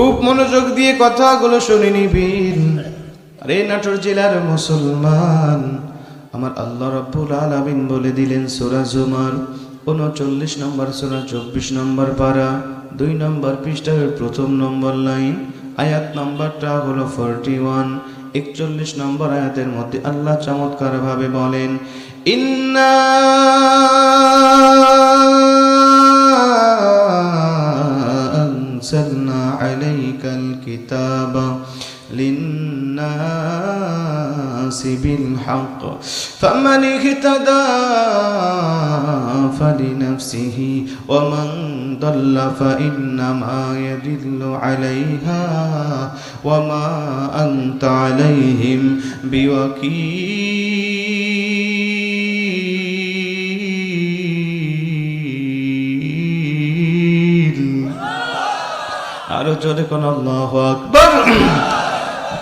খুব মনোযোগ দিয়ে কথাগুলো শুনে নিবিন। আরে নাটোর জেলার মুসলমান, আমার আল্লাহ রব্বুল আলামিন বলে দিলেন সূরা জুমার উনচল্লিশ নম্বর, সূরা চব্বিশ নম্বর পারা, দুই নম্বর পৃষ্ঠার প্রথম নম্বর লাইন, আয়াত নম্বরটা হলো ফোরটি ওয়ান, একচল্লিশ নম্বর আয়াতের মধ্যে আল্লাহ চমৎকারভাবে বলেন, ইন্না بالحق فمن اهتدى فلنفسه ومن ضل فإنما يدل عليها وما أنت عليهم بوكيل আরো জোরে কোন আল্লাহু আকবার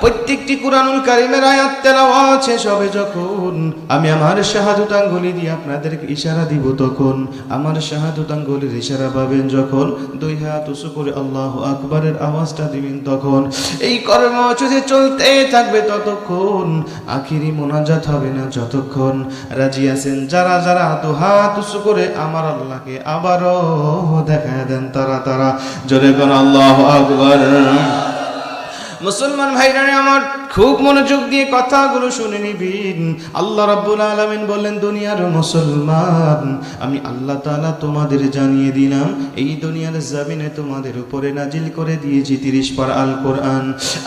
প্রত্যেকটি কুরআনুল কারিমের আয়াত, তেলাওয়াত শেষ হবে যখন আমি আমার শাহাদাত আঙ্গুলি দিয়ে আপনাদেরকে ইশারা দিব তখন। আমার শাহাদাত আঙ্গুলির ইশারা পাবেন যখন দুই হাত উঁচু করে আল্লাহু আকবারের আওয়াজটা দিবেন তখন। এই কর্মসূচি চলতে থাকবে ততক্ষণ, আখিরি মোনাজাত হবে না যতক্ষণ। রাজি আছেন যারা যারা দু হাত উঁচু করে আমার আল্লাহকে আবারও দেখা দেন তারা তারা। জোরে কোন আল্লাহু আকবার। মুসলমান ভাইরা আমার খুব মনোযোগ দিয়ে কথাগুলো শুনে নিবিন। আল্লাহ রাব্বুল আলামিন বললেন, দুনিয়ার মুসলমান, আমি আল্লাহ তাআলা তোমাদের জানিয়ে দিলাম, এই দুনিয়ার জমিনে তোমাদের উপরে নাজিল করে দিয়েছি তিরিশ পার আল কোরআন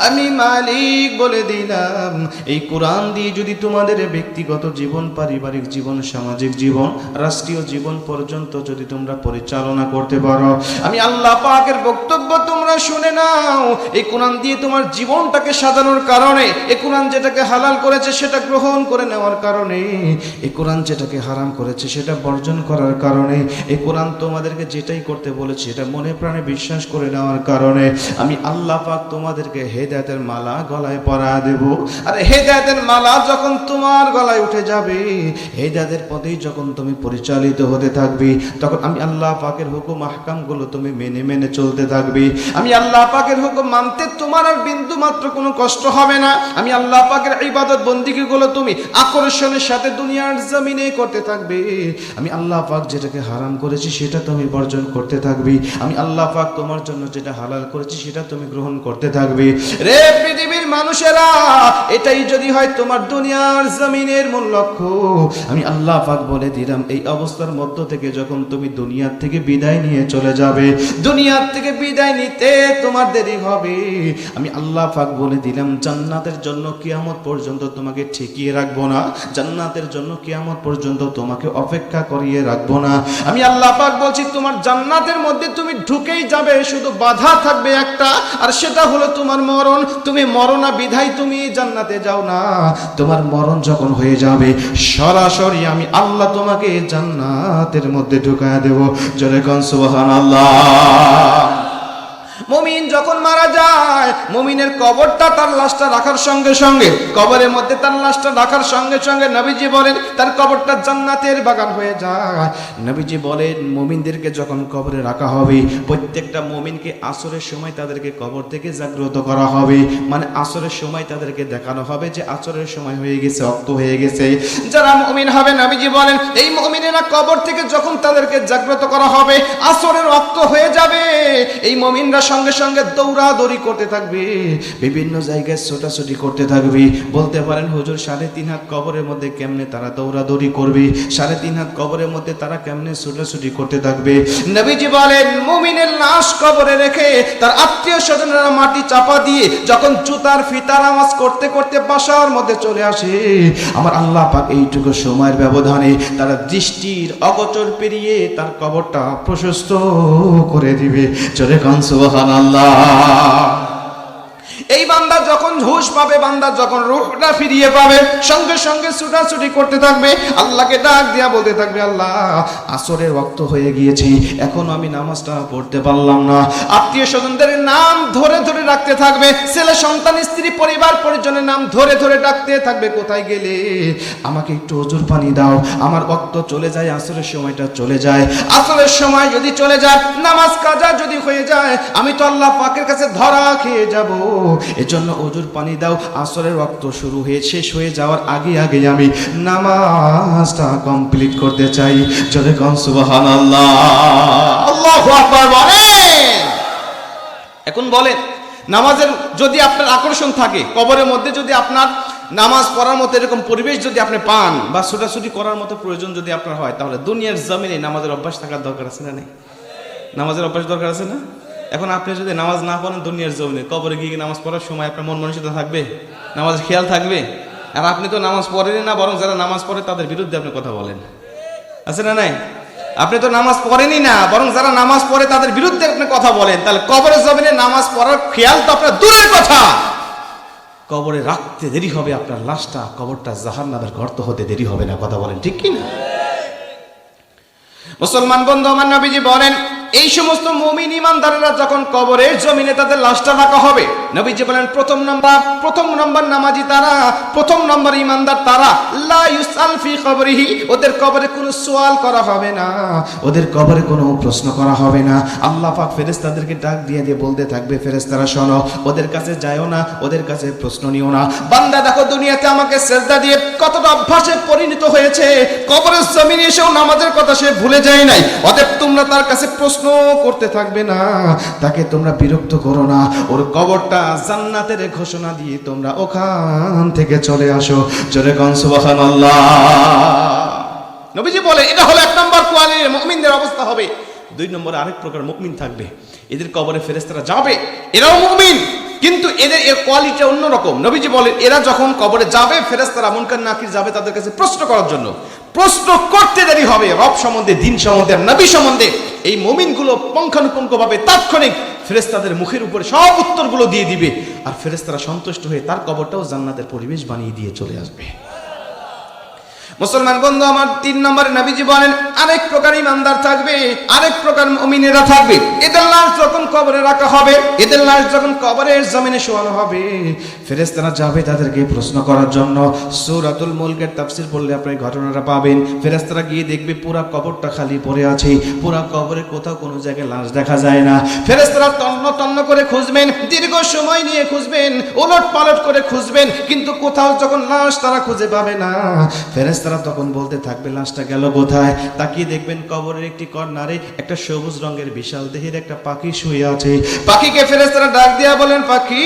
আমি মালিক বলে দিলাম, এই কোরআন দিয়ে যদি তোমাদের ব্যক্তিগত জীবন, পারিবারিক জীবন, সামাজিক জীবন, রাষ্ট্রীয় জীবন পর্যন্ত যদি তোমরা পরিচালনা করতে পারো। আমি আল্লাহ পাকের বক্তব্য তোমরা শুনে নাও। এই কোরআন দিয়ে তোমার জীবনটাকে সাজানোর কারণে এই কোরআন যেটাকে হালাল করেছে সেটা গ্রহণ করে নেওয়ার কারণে এই কোরআন যেটাকে হারাম করেছে সেটা বর্জন করার কারণে এই কোরআন তোমাদেরকে যেটাই করতে বলেছে এটা মনে প্রাণে বিশ্বাস করে নেওয়ার কারণে, আমি আল্লাহ পাক তোমাদেরকে হেদায়েতের মালা গলায় পরা দেব। আর হেদায়েতের মালা যখন তোমার গলায় উঠে যাবে, হেদায়েতের পথেই যখন তুমি পরিচালিত হতে থাকবে, তখন আমি আল্লাহ পাকের হুকুম আহকামগুলো তুমি মেনে মেনে চলতে থাকবে। আমি আল্লাহ পাকের হুকুম মানতে তোমার আর বিন্দু মাত্র কোনো কষ্ট হবে না, আমি আল্লাহ পাকের ইবাদত বন্দিগিগুলো তুমি আকর্ষণের সাথে দুনিয়ার জমিনে করতে থাকবে। আমি আল্লাহ পাক যেটাকে হারাম করেছি সেটা তুমি বর্জন করতে থাকবে। আমি আল্লাহ পাক তোমার জন্য যেটা হালাল করেছি সেটা তুমি গ্রহণ করতে থাকবে। রে পৃথিবীর মানুষেরা, এটাই যদি হয় তোমার দুনিয়ার জমিনের মূল লক্ষ্য। আমি আল্লাহ পাক বলে দিলাম, এই অবস্থার মধ্য থেকে যখন তুমি দুনিয়ার থেকে বিদায় নিয়ে চলে যাবে, দুনিয়ার থেকে বিদায় নিতে তোমার দেরি হবে। আমি আল্লাহ পাক বলে দিলাম জান্নাতের জন্য কিয়ামত পর্যন্ত তোমাকে ঠেকিয়ে রাখব না। জান্নাতের জন্য কিয়ামত পর্যন্ত তোমাকে অপেক্ষা করিয়ে রাখব না। আমি আল্লাহ পাক বলছি, তোমার জান্নাতের মধ্যে তুমি ঢুকেই যাবে, শুধু বাধা থাকবে একটা, আর সেটা হলো তোমার মরণ। তুমি মরণা বিধাই তুমি জান্নাতে যাও না। তোমার মরণ যখন হয়ে যাবে, সরাসরি আমি আল্লাহ তোমাকে জান্নাতের মধ্যে ঢুকায় দেব। জোরে কন সুবহানাল্লাহ। মমিন যখন মারা যায়, মমিনের কবরটা তার লাশটা রাখার সঙ্গে সঙ্গে, কবরের মধ্যে তার লাশটা রাখার সঙ্গে সঙ্গে নবীজি বলেন, তার কবরটা জান্নাতের বাগান হয়ে যায়। নবীজি বলেন, মমিনদেরকে যখন কবরে রাখা হবে, প্রত্যেকটা মমিনকে আসরের সময় তাদেরকে কবর থেকে জাগ্রত করা হবে। মানে আসরের সময় তাদেরকে দেখানো হবে যে আসরের সময় হয়ে গেছে, অক্ত হয়ে গেছে। যারা মমিন হবে, নবীজি বলেন, এই মমিনেরা কবর থেকে যখন তাদেরকে জাগ্রত করা হবে, আসরের অক্ত হয়ে যাবে। এই মমিনরা সঙ্গে সঙ্গে দৌড়াদৌড়ি করতে থাকবে, বিভিন্ন জায়গায় ছোটাছুটি করতে থাকবে। বলতে পারেন, হুজুর, সাড়ে তিন হাত কবরের মধ্যে কেমনে তারা দৌড়াদৌড়ি করবে? সাড়ে তিন হাত কবরের মধ্যে তারা কেমনে ছোটাছুটি করতে থাকবে? নবীজি বলেন, মুমিনের লাশ কবরে রেখে তার আত্মীয় স্বজনেরা মাটি চাপা দিয়ে যখন জুতার ফিতার আওয়াজ করতে করতে বাসার মধ্যে চলে আসে, আমার আল্লাহ পাক এইটুকু সময়ের ব্যবধানে তারা দৃষ্টির অগচর পেরিয়ে তার কবরটা প্রশস্ত করে দিবে। চলে কান সুবহানাল্লাহ। এই বান্দা যখন হুশ পাবে, বান্দা যখন রুহটা ফিরিয়ে পাবে, সঙ্গে সঙ্গে ছুটাছুটি করতে থাকবে, আল্লাহকে ডাক দিয়া বলতে থাকবে, আল্লাহ, আসরের রক্ত হয়ে গিয়েছি, এখন আমি নামাজটা পড়তে পারলাম না। আত্মীয় স্বজনদের নাম ধরে ধরে রাখতে থাকবে, ছেলে সন্তান, স্ত্রী, পরিবার, পরিজনের নাম ধরে ধরে ডাকতে থাকবে, কোথায় গেলে? আমাকে একটু অজুর পানি দাও, আমার রক্ত চলে যায়, আসরের সময়টা চলে যায়। আসরের সময় যদি চলে যায়, নামাজ কাজা যদি হয়ে যায়, আমি তো আল্লাহ পাকের কাছে ধরা খেয়ে যাব। এজন্য অজুর পানি দাও, আসরের রক্ত শুরু হয়ে শেষ হয়ে যাওয়ার আগে আগে আমি নামাজটা কমপ্লিট করতে চাই। যদি কম সুবাহান আল্লাহ এখন বলেন, নামাজের যদি আপনার আকর্ষণ থাকে, কবরের মধ্যে যদি আপনার নামাজ পড়ার মতো এরকম পরিবেশ যদি আপনি পান, বা ছুটাছুটি করার মতো প্রয়োজন যদি আপনার হয়, তাহলে দুনিয়ার জমিনে নামাজের অভ্যাস থাকার দরকার আছে না নেই? নামাজের অভ্যাস দরকার আছে না? এখন আপনি যদি নামাজ না পড়েন দুনিয়ার জমিনে, কবরে গিয়ে নামাজ পড়ার সময় আপনার মন মানসিকতা থাকবে? নামাজের খেয়াল থাকবে? আর আপনি তো নামাজ পড়েনই না, বরং যারা নামাজ পড়ে তাদের বিরুদ্ধে আপনি কথা বলেন। আছে না নাই? আপনি তো নামাজ পড়েনই না, বরং যারা নামাজ পড়ে তাদের বিরুদ্ধে আপনি কথা বলেন। তাহলে কবরের জমিনে নামাজ পড়ার খেয়াল তো আপনার দূরের কথা। কবরে রাখতে দেরি হবে আপনার লাশটা, কবরটা জাহান্নামের গর্ত হতে দেরি হবে না, কথা বলেন ঠিক কি না মুসলমান বন্ধু, আমার নবীজি বলেন এই সমস্ত মমিন ইমানদারেরা যখন কবরের জমিনে তাদের লাশটা রাখা হবে নবীজি বলেন, প্রথম নম্বর প্রথম নম্বর নামাজি তারা, প্রথম নম্বর ইমানদার তারা। লা ইউসাল ফি কবরিহি, ওদের কবরে কোনো সওয়াল করা হবে না, ওদের কবরে কোনো প্রশ্ন করা হবে না। আল্লাহ পাক ফেরেশতাদেরকে ডাক দিয়ে দিয়ে বলতে থাকবে, ফেরেশতারা শোনো, ওদের কাছে যায়ও না, ওদের কাছে প্রশ্ন নিও না। বান্দা, দেখো দুনিয়াতে আমাকে সেজদা দিয়ে কতটা অভ্যাসে পরিণত হয়েছে, কবরের জমিনে এসেও নামাজের কথা সে ভুলে যায় নাই। অতএব তোমরা তার কাছে প্রশ্ন করতে থাকবে না, তাকে তোমরা বিরক্ত করো না। ওর কবরটা জান্নাতের ঘোষণা দিয়ে তোমরা ওখান থেকে চলে আসো। জোরে কন, সুবহানাল্লাহ। নবীজি বলে, এটা হলো এক নম্বর কোয়ালিটির মুমিনদের অবস্থা হবে। দুই নম্বরে আরেক প্রকার মুমিন থাকবে। এদের কবরে ফেরেশতারা যাবে, এরাও মুমিন, কিন্তু এদের এর কোয়ালিটি অন্যরকম। নবীজি বলেন, এরা যখন কবরে যাবে, ফেরেশতারা মুনকার নাকির যাবে তাদের কাছে প্রশ্ন করার জন্য। প্রশ্ন করতে দেরি হবে, রব সম্বন্ধে, দিন সম্বন্ধে নবী সম্বন্ধে। এই মুমিনগুলো পঙ্খানুপঙ্খভাবে তাৎক্ষণিক ফেরেশতাদের মুখের উপরে সব উত্তরগুলো দিয়ে দিবে। আর ফেরেস্তারা সন্তুষ্ট হয়ে তার কবরটাও জান্নাতের পরিবেশ বানিয়ে দিয়ে চলে আসবে। মুসলমান বন্ধু, আমার তিন নম্বরে নবীজি বলেন, আরেক প্রকার ইমানদার থাকবে, আরেক প্রকার অমিনেরা থাকবে। এদের লাশ যখন কবরে রাখা হবে, এদের লাশ যখন কবরের জমিনে শোয়ানো হবে ফেরেশতারা যাবে তাদেরকে প্রশ্ন করার জন্য। সূরাতুল মুলকের তাফসীর পড়লে আপনি ঘটনাটা পাবেন। ফেরেশতারা গিয়ে দেখবে পুরা কবরটা খালি পড়ে আছে। পুরা কবরে কোথাও কোনো জায়গায় লাশ দেখা যায় না। ফেরেশতারা তন্ন তন্ন করে খুঁজবেন, দীর্ঘ সময় নিয়ে খুঁজবেন ওলট পালট করে খুঁজবেন, কিন্তু কোথাও যখন লাশ তারা খুঁজে পাবে না। ফেরেশতারা তখন বলতে থাকবে, লাশটা গেল কোথায়? তাকিয়ে দেখবেন কবরের একটি কর্নারে একটা সবুজ রঙের বিশাল দেহের একটা পাখি শুয়ে আছে। পাখিকে ফেরেশতারা ডাক দিয়া বলেন, পাখি!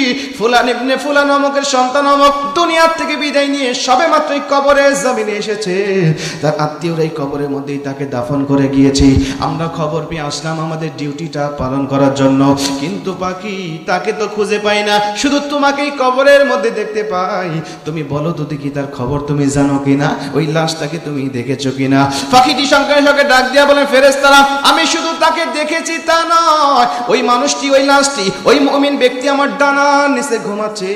ফুলান ইবনে ফুলান অমকের সন্তান অমক দুনিয়ার থেকে বিদায় নিয়ে সবে মাত্রই কবরে জমিনে এসেছে। তার আত্মীয়রা এই কবরের মধ্যেই তাকে দাফন করে গিয়েছি। আমরা খবর পেয়ে আসলাম আমাদের ডিউটিটা পালন করার জন্য। কিন্তু পাখি তাকে তো খুঁজে পাই না, শুধু তোমাকেই কবরের মধ্যে দেখতে পাই। তুমি বলো তো দেখি তার খবর তুমি জানো কিনা? ওই লাশটাকে তুমি দেখেছ কিনা? পাখিটি সঙ্গে সঙ্গে ডাক দিয়া বলেন ফেরেশতারা, আমি শুধু তাকে দেখেছি তা নয়। ওই মানুষটি, ওই লাশটি, ওই মমিন ব্যক্তি আমার ডানার নিচে ঘুমাচ্ছে,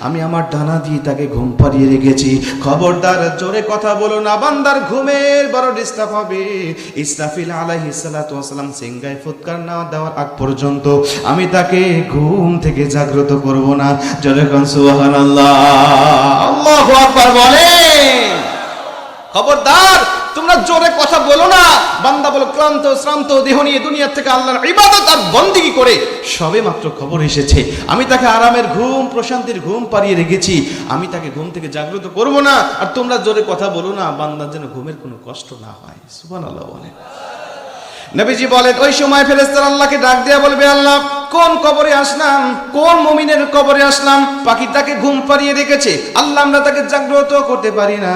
আমি আমার ডানা দিয়ে তাকে ঘুম পাড়িয়ে রেখেছি। খবরদার, জোরে কথা বলো না, বান্দার ঘুমের বড় ডিস্টার্ব হবে। ইসরাফিল আলাইহি সালাতু ওয়াসালাম সিংগায় ফুৎকার না দেওয়ার আগ পর্যন্ত আমি তাকে ঘুম থেকে জাগ্রত করব না। কোন, সুবহানাল্লাহ। আল্লাহু আকবার বলেন। খবরদার তোমরা জোরে কথা বলো না। বান্দা বলো, ক্লান্ত, শ্রান্ত, দেহ নিয়ে দুনিয়ার থেকে আল্লাহর ইবাদত আর বন্দিগি করে? সবে মাত্র খবর এসেছে। আমি তাকে আরামের ঘুম, প্রশান্তির ঘুম পাড়িয়ে রেখেছি। আমি তাকে ঘুম থেকে জাগ্রত করব না। আর তোমরা জোরে কথা বলো না, বান্দার যেন ঘুমের কোনো কষ্ট না হয়। সুবহানাল্লাহ বলে নবীজি বলেন, ওই সময় ফেরেস্তার আল্লাহকে ডাক দেয়া বলবে, আল্লাহ কোন কবরে আসলাম? কোন মুমিনের কবরে আসলাম? পাখিটাকে ঘুম পাড়িয়ে রেখেছে। আল্লাহ, আমরা তাকে জাগ্রত করতে পারি না।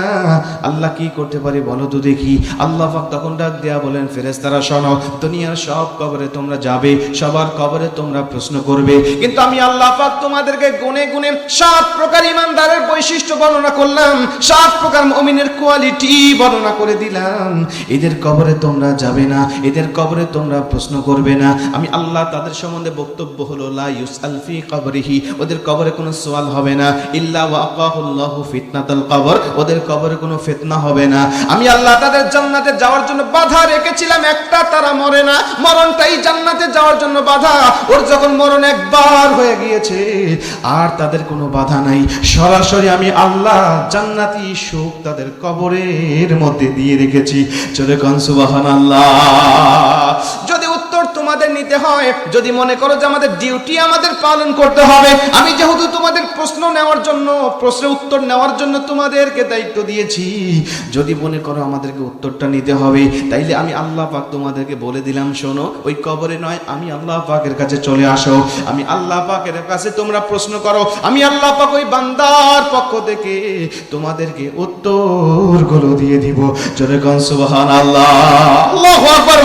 আল্লাহ কি করতে পারি বলো তো দেখি। আল্লাহ পাক তখন ডাক দেয়া বলেন ফেরেস্তারা শোনো, দুনিয়ার সব কবরে তোমরা যাবে, সবার কবরে তোমরা প্রশ্ন করবে। কিন্তু আমি আল্লাহ পাক তোমাদেরকে গুনে গুনে সাত প্রকার ইমানদারের বৈশিষ্ট্য বর্ণনা করলাম, সাত প্রকার মমিনের কোয়ালিটি বর্ণনা করে দিলাম। এদের কবরে তোমরা যাবে না, এদের কবরে তোমরা প্রশ্ন করবে না। আমি আল্লাহ তাদের সম্বন্ধে বক্তব্য হলো, লা ইউসআল ফি কবরিহি। ওদের কবরে কোনো সওয়াল হবে না। ইল্লা ওয়াকাহুল্লাহু ফিতনাতাল কবর। ওদের কবরে কোনো ফিতনা হবে না। আমি আল্লাহ তাদের জান্নাতে যাওয়ার জন্য বাধা রেখেছিলাম, একটা তারা মরে না। মরণটাই জান্নাতে যাওয়ার জন্য বাধা। ওর যখন মরণ একবার হয়ে গিয়েছে, আর তাদের কোনো বাধা নাই। সরাসরি আমি আল্লাহ জান্নাতি সুখ তাদের কবরের মধ্যে দিয়ে রেখেছি। চলে কন সুবহানাল্লাহ। যদি উত্তর তোমাদের নিতে হয়। যদি মনে করো যে আমাদের ডিউটি আমাদের পালন করতে হবে, আমি যেহেতু তোমাদের প্রশ্ন নেওয়ার জন্য প্রশ্নের উত্তর নেওয়ার জন্য তোমাদেরকে দায়িত্ব দিয়েছি, যদি মনে করো আমাদেরকে উত্তরটা নিতে হবে, তাইলে আমি আল্লাহ পাক তোমাদেরকে বলে দিলাম, শোনো, ওই কবরে নয়, আমি আল্লাহ পাকের কাছে চলে আসো, আমি আল্লাহ পাকের কাছে তোমরা প্রশ্ন করো, আমি আল্লাহ পাক ওই বান্দার পক্ষ থেকে তোমাদেরকে উত্তরগুলো দিয়ে দিব। চলে কন সুবহানাল্লাহ। আল্লাহু আকবার